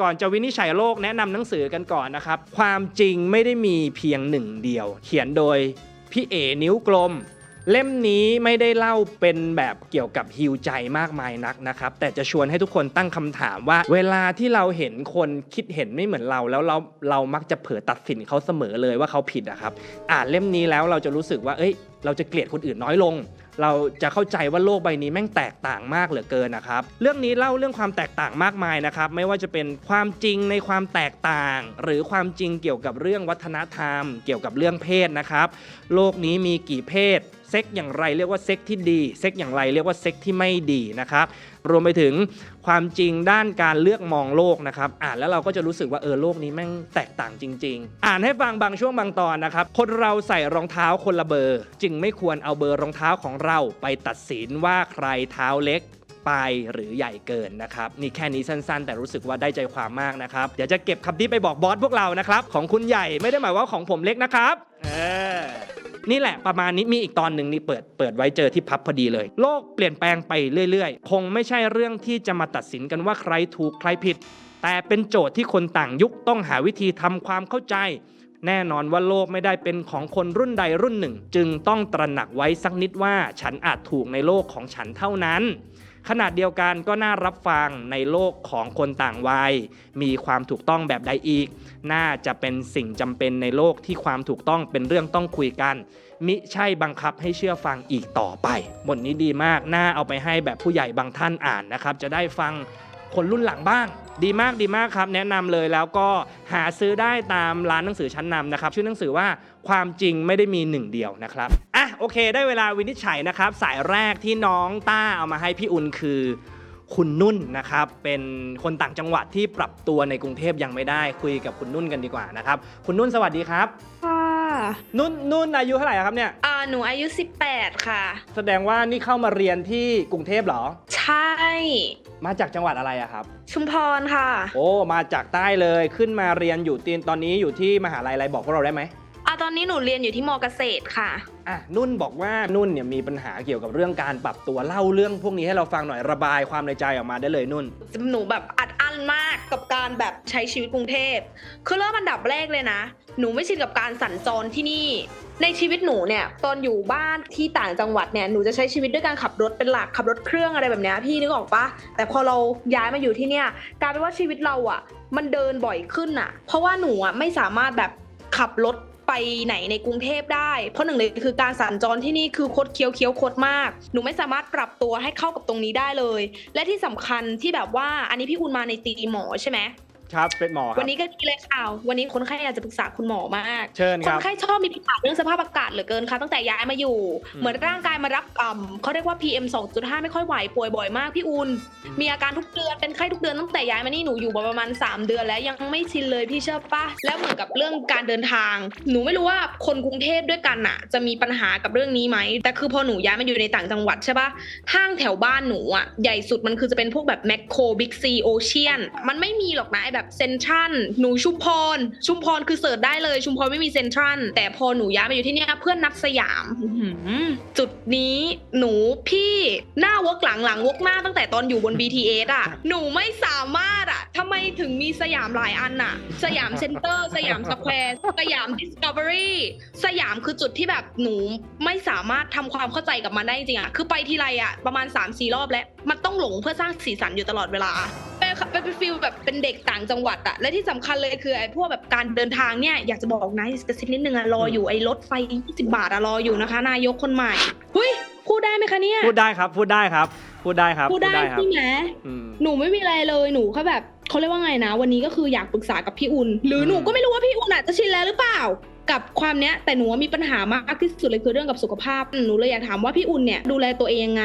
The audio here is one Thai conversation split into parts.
ก่อนจะวินิจฉัยโลกแนะนำหนังสือกันก่อนนะครับ ความจริงไม่ได้มีเพียงหนึ่งเดียว เขียนโดยพี่เอนิ้วกลม เล่มนี้ไม่ได้เล่าเป็นแบบเกี่ยวกับฮิวใจมากมายนักนะครับ แต่จะชวนให้ทุกคนตั้งคำถามว่า เวลาที่เราเห็นคนคิดเห็นไม่เหมือนเรา แล้วเราเรามักจะเผลอตัดสินเขาเสมอเลยว่าเขาผิดอะครับ อ่านเล่มนี้แล้วเราจะรู้สึกว่า เอ้ย เราจะเกลียดคนอื่นน้อยลง เราจะเข้าใจว่าโลกใบนี้แม่งแตกต่างมากเหลือเกินนะครับ เรื่องนี้เล่าเรื่องความแตกต่างมากมายนะครับ ไม่ว่าจะเป็นความจริงในความแตกต่าง หรือความจริงเกี่ยวกับเรื่องวัฒนธรรม เกี่ยวกับเรื่องเพศนะครับ โลกนี้มีกี่เพศ เซ็กอย่างไรเรียกว่าเซ็กที่ดีเซ็กอย่างไรเรียกว่าเซ็กที่ไม่ดีนะครับรวมไปถึงความจริงด้านการเลือกมองโลกนะครับอ่านแล้วเราก็จะรู้สึกว่าเออโลกนี้แม่งแตกต่างจริง ๆ อ่านให้ฟังบางช่วงบางตอนนะครับคนเราใส่รองเท้าคนละเบอร์ จึงไม่ควรเอาเบอร์รองเท้าของเราไปตัดสินว่าใครเท้าเล็กไปหรือใหญ่เกินนะครับนี่แค่นี้สั้นๆ แต่รู้สึกว่าได้ใจความมากนะครับเดี๋ยวจะเก็บคำนี้ไปบอกบอสพวกเรานะครับของคุณใหญ่ไม่ได้หมายว่าของผมเล็กนะครับเออ นี่แหละประมาณนี้มีอีกตอนหนึ่งนี่เปิดเปิดไว้เจอที่พับพอดีเลย โลกเปลี่ยนแปลงไปเรื่อยๆ คงไม่ใช่เรื่องที่จะมาตัดสินกันว่าใครถูกใครผิด แต่เป็นโจทย์ที่คนต่างยุคต้องหาวิธีทำความเข้าใจ แน่นอนว่าโลกไม่ได้เป็นของคนรุ่นใดรุ่นหนึ่ง จึงต้องตระหนักไว้สักนิดว่าฉันอาจถูกในโลกของฉันเท่านั้น ขนาดเดียวกันก็น่ารับฟังในโลกของคนต่างวัย มีความถูกต้องแบบใดอีก น่าจะเป็นสิ่งจำเป็นในโลกที่ความถูกต้องเป็นเรื่องต้องคุยกัน มิใช่บังคับให้เชื่อฟังอีกต่อไปบทนี้ดีมาก น่าเอาไปให้แบบผู้ใหญ่บางท่านอ่านนะครับ จะได้ฟังคนรุ่นหลังบ้าง ดีมากดีมากครับ แนะนำเลยแล้วก็หาซื้อได้ตามร้านหนังสือชั้นนำนะครับ ชื่อหนังสือว่าความจริงไม่ได้มีหนึ่งเดียวนะครับอะโอเค ได้เวลาวินิจฉัยนะครับ สายแรกที่น้องต้าเอามาให้พี่อุ่นคือคุณนุ่นนะครับ เป็นคนต่างจังหวัดที่ปรับตัวในกรุงเทพยังไม่ได้คุยกับคุณนุ่นกันดีกว่านะครับ คุณนุ่นสวัสดีครับค่ะนุ่นนุ่นอายุเท่าไหร่ครับเนี่ยอ่าหนูอายุ 18 ค่ะ แสดงว่านี่เข้ามาเรียนที่กรุงเทพเหรอ ใช่ มาจากจังหวัดอะไรอะครับ ชุมพรค่ะ โอ้มาจากใต้เลยขึ้นมาเรียนอยู่ตีนตอนนี้อยู่ที่มหาลัยอะไรบอกพวกเราได้ไหมอ่าตอนนี้หนูเรียนอยู่ที่มอเกษตรค่ะ อะนุ่นบอกว่านุ่นเนี่ยมีปัญหาเกี่ยวกับเรื่องการปรับตัวเล่าเรื่องพวกนี้ให้เราฟังหน่อยระบายความในใจออกมาได้เลยนุ่น หนูแบบอัดอั้นมากกับการแบบใช้ชีวิตกรุงเทพ คือเริ่มอันดับแรกเลยนะ หนูไม่ชินกับการสัญจรที่นี่ ในชีวิตหนูเนี่ย ตอนอยู่บ้านที่ต่างจังหวัดเนี่ยหนูจะใช้ชีวิตด้วยการขับรถเป็นหลักขับรถเครื่องอะไรแบบเนี้ยพี่นึกออกปะแต่พอเราย้ายมาอยู่ที่เนี่ยกลายเป็นว่าชีวิตเราอะ่ะ มันเดินบ่อยขึ้นอะ่ะ เพราะว่าหนูอะ่ะไม่สามารถแบบขับรถไปไหนในกรุงเทพได้ เพราะหนึ่งเลยคือการสัญจรที่นี่คือคดเคี้ยวเคี้ยวคดมาก หนูไม่สามารถปรับตัวให้เข้ากับตรงนี้ได้เลย และที่สำคัญที่แบบว่าอันนี้พี่อุ่นมาในตีหมอใช่ไหม ครับเป็นหมอครัวับนนี้ก็ดีเลยค่ะวันนี้คนไข้อยากจะปรึกษาคุณหมอมากเชิญคคนรับไข้ชอบมีปัญหาเรื่องสภาพอากาศเหลือเกินค่ะ ตั้งแต่ย้ายมาอยู่ อืม เหมือนร่างกายมารับกรรมเขาเรียกว่า PM 2.5 ไม่ค่อยไหวป่วยบ่อยมากพี่อุ่นมีอาการทุกเดือนเป็นไข้ทุกเดือนตั้งแต่ย้ายมานี่หนูอยู่มาประมาณ 3 เดือนแล้วยังไม่ชินเลยพี่เชื่อปะแล้วเหมือนกับเรื่องการเดินทาง หนูไม่รู้ว่าคนกรุงเทพด้วยกันอะจะมีปัญหากับเรื่องนี้ไหมแต่คือพอหนูย้ายมาอยู่ในต่างจังหวัดใช่ปะ ห้างแถวบ้านหนูอะใหญ่สุดมันคือจะเป็นพวกแบบแมคโครบิ๊กซีโอเชียนมันไม่มีหรอกนะไอแบบเซนทรัลหนูชุมพร ชุมพรคือเสิร์ชได้เลย ชุมพรไม่มีเซ็นทรัลแต่พอหนูย้ายมาอยู่ที่เนี่ยเพื่อนนับสยามอื้อหือจุดนี้หนูพี่หน้าวกหลังหลังวกหน้าตั้งแต่ตอนอยู่บน BTS อะ หนูไม่สามารถอะทำไมถึงมีสยามหลายอันอะ สยามเซ็นเตอร์ สยามสแควร์สยามดิสคัฟเวอรี่สยามคือจุดที่แบบหนูไม่สามารถทำความเข้าใจกับมันได้จริงๆอะ คือไปทีไรอะ ประมาณ 3-4 รอบแล้ว มันต้องหลงเพื่อสร้างสีสันอยู่ตลอดเวลา เป็นเป็นฟิลแบบเป็นเด็กต่างจังหวัดอะและที่สำคัญเลยคือไอ้พวกแบบการเดินทางเนี่ยอยากจะบอกนะกระซิบนิดนึงอะรออยู่ไอ้รถไฟ20บาทอะรออยู่นะคะ นายกคนใหม่หุยพูดได้ไหมคะเนี่ยพูดได้ครับ พูดได้ครับ พูดได้ครับพูดได้ครับใช่ไหมอืมหนูไม่มีอะไรเลยหนูแค่แบบเขาเรียกว่าไงนะ วันนี้ก็คืออยากปรึกษากับพี่อุ่น หรือหนูก็ไม่รู้ว่าพี่อุ่นอะจะชินแล้วหรือเปล่ากับความเนี้ยแต่หนูว่ามีปัญหามากที่สุดเลยคือเรื่องกับสุขภาพหนูเลยอยากถามว่าพี่อุ่นเนี่ยดูแลตัวเองยังไง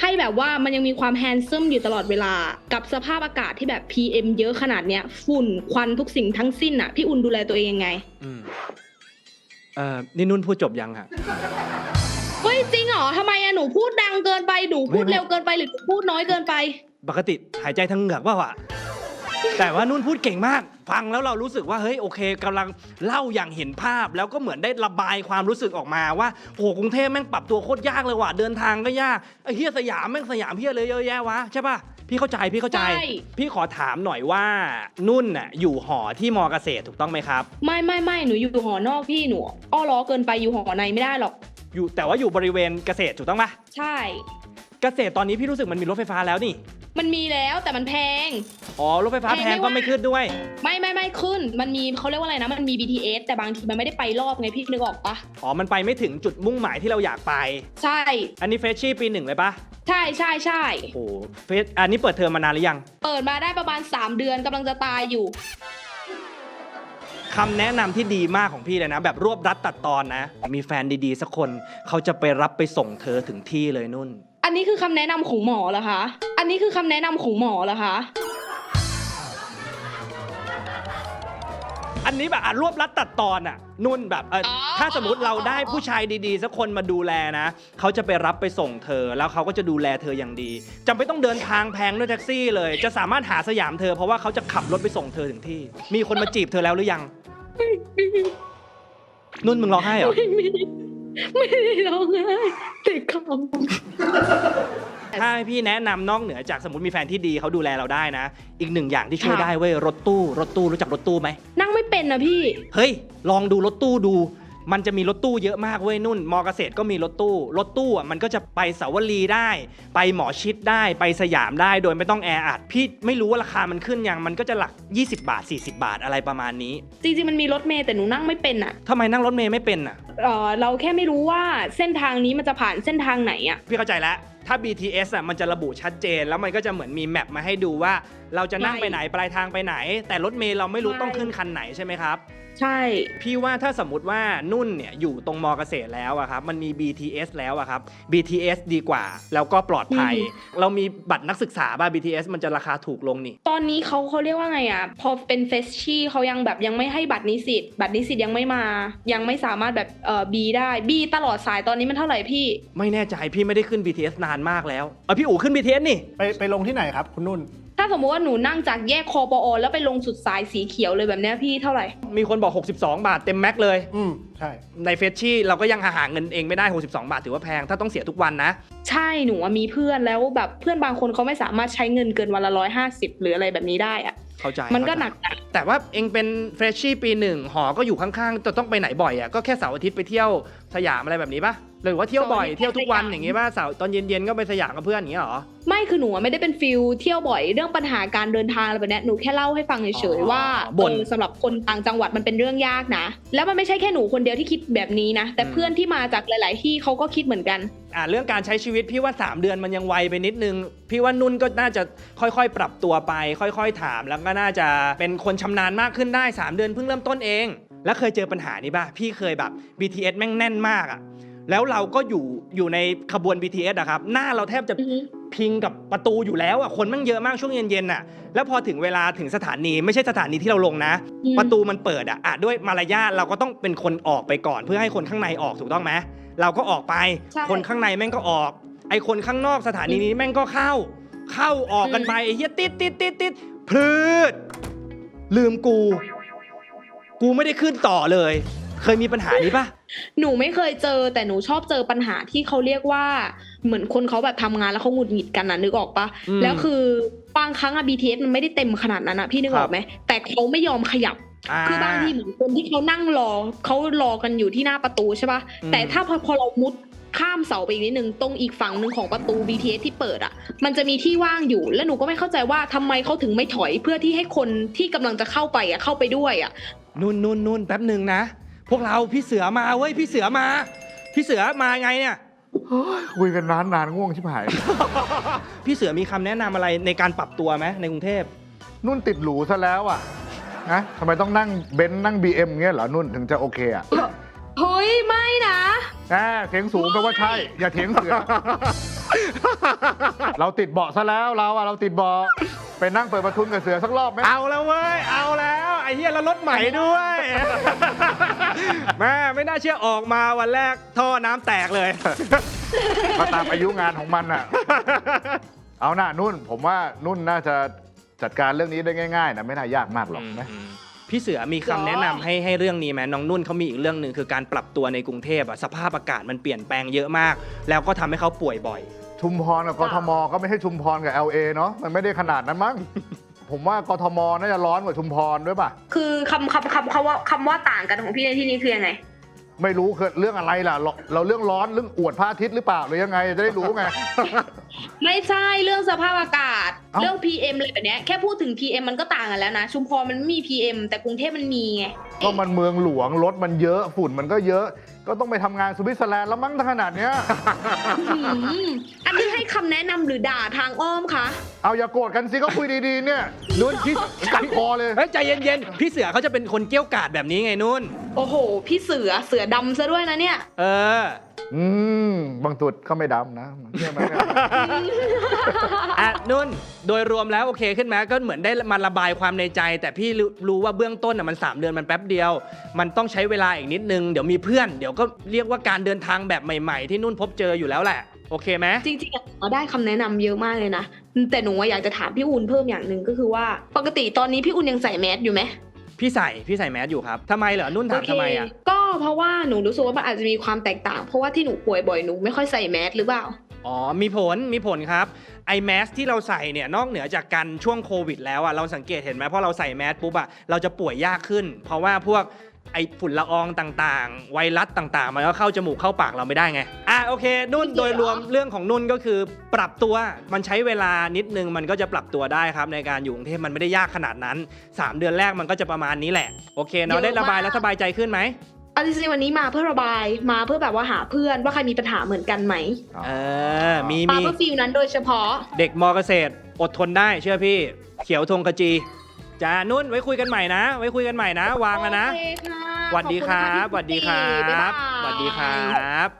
ให้แบบว่ามันยังมีความแฮนซัมอยู่ตลอดเวลา กับสภาพอากาศที่แบบ PM เยอะขนาดเนี้ย ฝุ่นควันทุกสิ่งทั้งสิ้นอะพี่อุ่นดูแลตัวเองยังไง อืมเอ่อนี่นุ่นพูดจบยังฮะ เฮ้ยจริงเหรอทำไมอะหนูพูดดังเกินไปหนูพูดไม่ไม่ เร็วเกินไปหรือหนูพูดน้อยเกินไป ปกติหายใจทางเหงือกเปล่าวะ แต่ว่านุ่นพูดเก่งมาก ฟังแล้วเรารู้สึกว่าเฮ้ยโอเคกำลังเล่าอย่างเห็นภาพ แล้วก็เหมือนได้ระบายความรู้สึกออกมาว่าโอ้โหกรุงเทพแม่งปรับตัวโคตรยากเลยว่ะเดินทางก็ยากไอ้เฮียสยามแม่งสยามเฮียเลยเยอะแยะวะใช่ป่ะพี่เข้าใจพี่เข้าใจ ใช่ พี่ขอถามหน่อยว่านุ่นน่ะอยู่หอที่มอเกษตรถูกต้องไหมครับ ไม่ไม่ไม่หนูอยู่หอนอกพี่หนูอ้อล้อเกินไปอยู่หอในไม่ได้หรอก อยู่แต่ว่าอยู่บริเวณเกษตรถูกต้องปะใช่ เกษตรตอนนี้พี่รู้สึกมันมีรถไฟฟ้าแล้วนี่ มันมีแล้วแต่มันแพง อ๋อรถไฟฟ้าแพงแพงไม่ก็ว่าไม่ขึ้นด้วย ไม่ไม่ไม่ขึ้น มันมีเขาเรียกว่าอะไรนะ มันมี BTS แต่บางทีมันไม่ได้ไปรอบไงพี่นึกออกปะอ๋อ มันไปไม่ถึงจุดมุ่งหมายที่เราอยากไป ใช่ อันนี้เฟชชี่ปีหนึ่งเลยปะใช่ใช่ใช่โอ้โหเฟชอันนี้เปิดเทอมมานานหรือยัง เปิดมาได้ประมาณ 3 เดือนกำลังจะตายอยู่คำแนะนำที่ดีมากของพี่เลยนะ แบบรวบรัดตัดตอนนะ มีแฟนดีๆสักคนเขาจะไปรับไปส่งเธอถึงที่เลยนุ่น อันนี้คือคำแนะนำของหมอเหรอคะ อันนี้คือคำแนะนำของหมอเหรอคะ อันนี้แบบอะรวบรัดตัดตอนอะ นุ่นแบบเออออถ้าสมมติเราได้ผู้ชายดีๆ สักคนมาดูแลนะ เขาจะไปรับไปส่งเธอ แล้วเขาก็จะดูแลเธออย่างดีจำไม่ต้องเดินทางแพงด้วยแท็กซี่เลย จะสามารถหาสยามเธอเพราะว่าเขาจะขับรถไปส่งเธอถึงที่ มีคนมาจีบเธอแล้วหรือยัง นุ่นมึงร้องไห้เหรอ ไม่มีไม่ได้ร้องไห้ติดคถ้าให้พี่แนะนำนอกเหนือจากสมมติมีแฟนที่ดีเขาดูแลเราได้นะ อีกหนึ่งอย่างที่ช่วยได้เว้ยรถตู้ รถตู้รู้จักรถตู้ไหมำนั่งไม่เป็นนะพี่ เฮ้ย ลองดูรถตู้ดู มันจะมีรถตู้เยอะมากเว้ยนุ่น มอเกษตรก็มีรถตู้ รถตู้อะมันก็จะไปสาวรีได้ ไปหมอชิดได้ไปสยามได้โดยไม่ต้องแออัดพี่ไม่รู้ว่าราคามันขึ้นยังมันก็จะหลัก 20 บาท 40 บาทอะไรประมาณนี้จริงๆมันมีรถเมล์แต่หนูนั่งไม่เป็นอะทำไมนั่งรถเมย์ไม่เป็นอะเออเราแค่ไม่รู้ว่าเส้นทางนี้มันจะผ่านเส้นทางไหนอะพี่เข้าใจแล้วถ้า BTS อะมันจะระบุชัดเจน แล้วมันก็จะเหมือนมีแมปมาให้ดูว่า เราจะนั่งใช่ไปไหนปลายทางไปไหน แต่รถเมล์เราไม่รู้ใช่ต้องขึ้นคันไหนใช่ไหมครับ ใช่ พี่ว่าถ้าสมมติว่านุ่นเนี่ยอยู่ตรงมอเกษตรแล้วอะครับมันมี BTS แล้วอะครับ BTS ดีกว่า แล้วก็ปลอดภัย เรามีบัตรนักศึกษาบ้า BTS มันจะราคาถูกลงนี่ ตอนนี้เขาเขาเรียกว่าไงอะพอเป็นเฟสชี่เขายังแบบยังไม่ให้บัตรนิสิตบัตรนิสิตยังไม่มา ยังไม่สามารถแบบเอ่อบีได้บีตลอดสายตอนนี้มันเท่าไหร่พี่ ไม่แน่ใจพี่ไม่ได้ขึ้น BTS นานมากแล้วเออพี่อู๋ขึ้น BTS นี่ ไปไปลงที่ไหนครับคุณนุ่น ถ้าสมมติว่าหนูนั่งจากแยกคอปอแล้วไปลงสุดสายสีเขียวเลยแบบเนี้ยพี่เท่าไหร่ มีคนบอก 62 บาทเต็มแม็กเลย อืมใช่ ในเฟชชี่เราก็ยังหาหาเงินเองไม่ได้ 62 บาทถือว่าแพง ถ้าต้องเสียทุกวันนะ ใช่หนูอะมีเพื่อนแล้วแบบเพื่อนบางคนเขาไม่สามารถใช้เงินเกินวันละร้อยห้าสิบหรืออะไรแบบนี้ได้อะเข้าใจมันก็เข้าใจหนักนะแต่ว่าเองเป็นเฟรชชี่ปีหนึ่งหอก็อยู่ข้างๆจะต้องไปไหนบ่อยอะก็แค่เสาร์อาทิตย์ไปเที่ยวสยามอะไรแบบนี้ปะ หรือว่าเที่ยวบ่อยเที่ยวทุกวันอย่างงี้ป่ะเสาร์ตอนเย็นๆก็ไปสยามกับเพื่อนอย่างงี้เหรอไม่คือหนูอะไม่ได้เป็นฟิลเที่ยวบ่อยเรื่องปัญหาการเดินทางอะไรแบบเนี้ยหนูแค่เล่าให้ฟังเฉยอ๋อๆว่าบ่นเออสำหรับคนต่างจังหวัดมันเป็นเรื่องยากนะ แล้วมันไม่ใช่แค่หนูคนเดียวที่คิดแบบนี้นะ แต่อืมเพื่อนที่มาจากหลาย ๆ ที่เขาก็คิดเหมือนกันอ่าเรื่องการใช้ชีวิตพี่ว่า 3 เดือนมันยังไวไปนิดนึง พี่ว่านุ่นก็น่าจะค่อยๆ ปรับตัวไป ค่อยๆ ถามแล้วก็น่าจะเป็นคนชำนาญมากขึ้นได้ 3 เดือนเพิ่งเริ่มต้นเอง แล้วเคยเจอปัญหานี้ป่ะพี่เคยแบบ BTS แม่งแน่นมากอะ แล้วเราก็อยู่อยู่ในขบวน BTS อะครับ หน้าเราแทบจะอือฮึพิงกับประตูอยู่แล้วอะคนแม่งเยอะมากช่วงเย็นๆอะแล้วพอถึงเวลาถึงสถานีไม่ใช่สถานีที่เราลงนะอืมประตูมันเปิดอะอะด้วยมารยาทเราก็ต้องเป็นคนออกไปก่อน เพื่อให้คนข้างในออกถูกต้องไหมเราก็ออกไปใช่คนข้างในแม่งก็ออก ไอคนข้างนอกสถานีนี้แม่งก็เข้า เข้าออกกันไปไอ้เฮียติดติดติดติดพลืดลืมกู กูไม่ได้ขึ้นต่อเลย เคยมีปัญหานี้ปะหนูไม่เคยเจอแต่หนูชอบเจอปัญหาที่เขาเรียกว่า เหมือนคนเขาแบบทำงานแล้วเขาหงุดหงิดกันนะนึกออกปะมแล้วคือบางครั้งอะ BTS มันไม่ได้เต็มขนาดนั้นอะพี่นึกอครัอกบไหมแต่เขาไม่ยอมขยับคือบางทีเหมือนคนที่เขานั่งรอเขารอกันอยู่ที่หน้าประตูใช่ปะอืมแต่ถ้าพอพอเรามุดข้ามเสาไปอีกนิดนึงตรงอีกฝั่งหนึ่งของประตู BTS ที่เปิดอะ มันจะมีที่ว่างอยู่ แล้วหนูก็ไม่เข้าใจว่าทำไมเขาถึงไม่ถอยเพื่อที่ให้คนที่กำลังจะเข้าไปอะเข้าไปด้วยอะนุ่นนุ่นนุ่นแป๊บหนึ่งนะ พวกเราพี่เสือมาเว้ยพี่เสือมา พี่เสือมาไงเนี่ย คุยกันนานนานง่วงชิบหาย พี่เสือมีคำแนะนำอะไรในการปรับตัวไหมในกรุงเทพ นุ่นติดหรูซะแล้วอะนะทำไมต้องนั่งเบนซ์นั่ง BM เงี้ยเหรอนุ่นถึงจะโอเคอะเฮ้ยไม่นะแน่เถียงสูงแปลว่าใช่ อย่าเถียงเสือ เราติดเบาะซะแล้วเราอะเราติดเบาะไปนั่งเปิดประทุนกับเสือสักรอบไหมเอาแล้วเว้ย เอาแล้วไอ้ เหี้ยแล้วรถใหม่ด้วย แม่ไม่น่าเชื่อออกมาวันแรกท่อน้ำแตกเลย มาตามอายุงานของมันอะ เอาหน้านุ่น ผมว่านุ่นน่าจะจัดการเรื่องนี้ได้ง่ายๆนะไม่น่ายากมากหรอกนะ พี่เสือมีคำแนะนำให้ให้เรื่องนี้ไหมน้องนุ่นเขามีอีกเรื่องหนึ่งคือการปรับตัวในกรุงเทพอะสภาพอากาศมันเปลี่ยนแปลงเยอะมาก แล้วก็ทำให้เขาป่วยบ่อย ชุมพรกับกทมก็ไม่ใช่ชุมพรกับ LA เนาะมันไม่ได้ขนาดนั้นมั้ง ผมว่ากทมน่าจะร้อนกว่าชุมพรด้วยป่ะ คือคำคำคำคำว่าคำว่าต่างกันของพี่ในที่นี้คือยังไง ไม่รู้คือเรื่องอะไรล่ะ เราเราเรื่องร้อนเรื่องอวดพระอาทิตย์หรือเปล่าหรือยังไงจะได้รู้ไง ไม่ใช่เรื่องสภาพอากาศ เอ้า เรื่อง PM เลยแบบเนี้ยแค่พูดถึง PM มันก็ต่างกันแล้วนะ ชุมพรมันไม่มี PM แต่กรุงเทพมันมีไง ก็มันเมืองหลวงรถมันเยอะฝุ่นมันก็เยอะ ก็ต้องไปทำงานสวิตเซอร์แลนด์แล้วมั้งถ้าขนาดเนี้ยอืมอันนี้ให้คำแนะนำหรือด่าทางอ้อมคะเอาอย่าโกรธกันสิก็คุยดีๆเนี่ยนุ่นพี่กัดคอเลย เฮ้ยใจเย็นๆ พี่เสือเขาจะเป็นคนเกี้ยวกาดแบบนี้ไงนุ่น โอ้โห พี่เสือเสือดำซะด้วยนะเนี่ย เออ อืมบางตุดก็ไม่ดำนะเนี่ยมันเนี่ยอะนุ่นโดยรวมแล้วโอเคขึ้นไหมก็เหมือนได้มาระบายความในใจ แต่พี่รู้รู้ว่าเบื้องต้นน่ะมัน 3 เดือนมันแป๊บเดียว มันต้องใช้เวลาอีกนิดนึง เดี๋ยวมีเพื่อน เดี๋ยวก็เรียกว่าการเดินทางแบบใหม่ ๆ ที่นุ่นพบเจออยู่แล้วแหละ โอเคไหมจริงๆอะเราได้คำแนะนำเยอะมากเลยนะ แต่หนูอะอยากจะถามพี่อุ่นเพิ่มอย่างหนึ่งก็คือว่า ปกติตอนนี้พี่อุ่นยังใส่แมสอยู่ไหม พี่ใส่พี่ใส่แมสอยู่ครับทำไมเหรอนุ่นถามทำไมอะโเคก็เพราะว่าหนูรู้สึกว่ามันอาจจะมีความแตกต่าง เพราะว่าที่หนูป่วยบ่อยหนูไม่ค่อยใส่แมสหรือเปล่าอ๋อ มีผล มีผลครับ ไอแมสที่เราใส่เนี่ย นอกเหนือจากการช่วงโควิดแล้วอะเราสังเกตเห็นไหมพอเราใส่แมสปุ๊บอะเราจะป่วยยากขึ้น เพราะว่าพวก ไอฝุ่นละอองต่างๆ ไวรัสต่างๆ มันก็เข้าจมูกเข้าปากเราไม่ได้ไง อะโอเค นุ่นจริงเหรอโดยรวมเรื่องของนุ่นก็คือปรับตัวมันใช้เวลานิดนึงมันก็จะปรับตัวได้ครับ ในการอยู่กรุงเทพมันไม่ได้ยากขนาดนั้น 3 เดือนแรกมันก็จะประมาณนี้แหละ โอเคเนาะได้ระบายแล้วสบายใจขึ้นไหมเอาจริงๆวันนี้มาเพื่อระบายมาเพื่อแบบว่าหาเพื่อนว่าใครมีปัญหาเหมือนกันไหมเออมีมามีเพื่อฟิลนั้นโดยเฉพาะ เด็กมอเกษตรอดทนได้เชื่อพี่ เขียวธงกระจี จ้านุ่นไว้คุยกันใหม่นะ ไว้คุยกันใหม่นะ วางแล้วนะ โอเคค่ะสวัสดีครับ ขอบคุณนะะสวัสดีครัพี่บบ๊ายบายสวัสดีครับ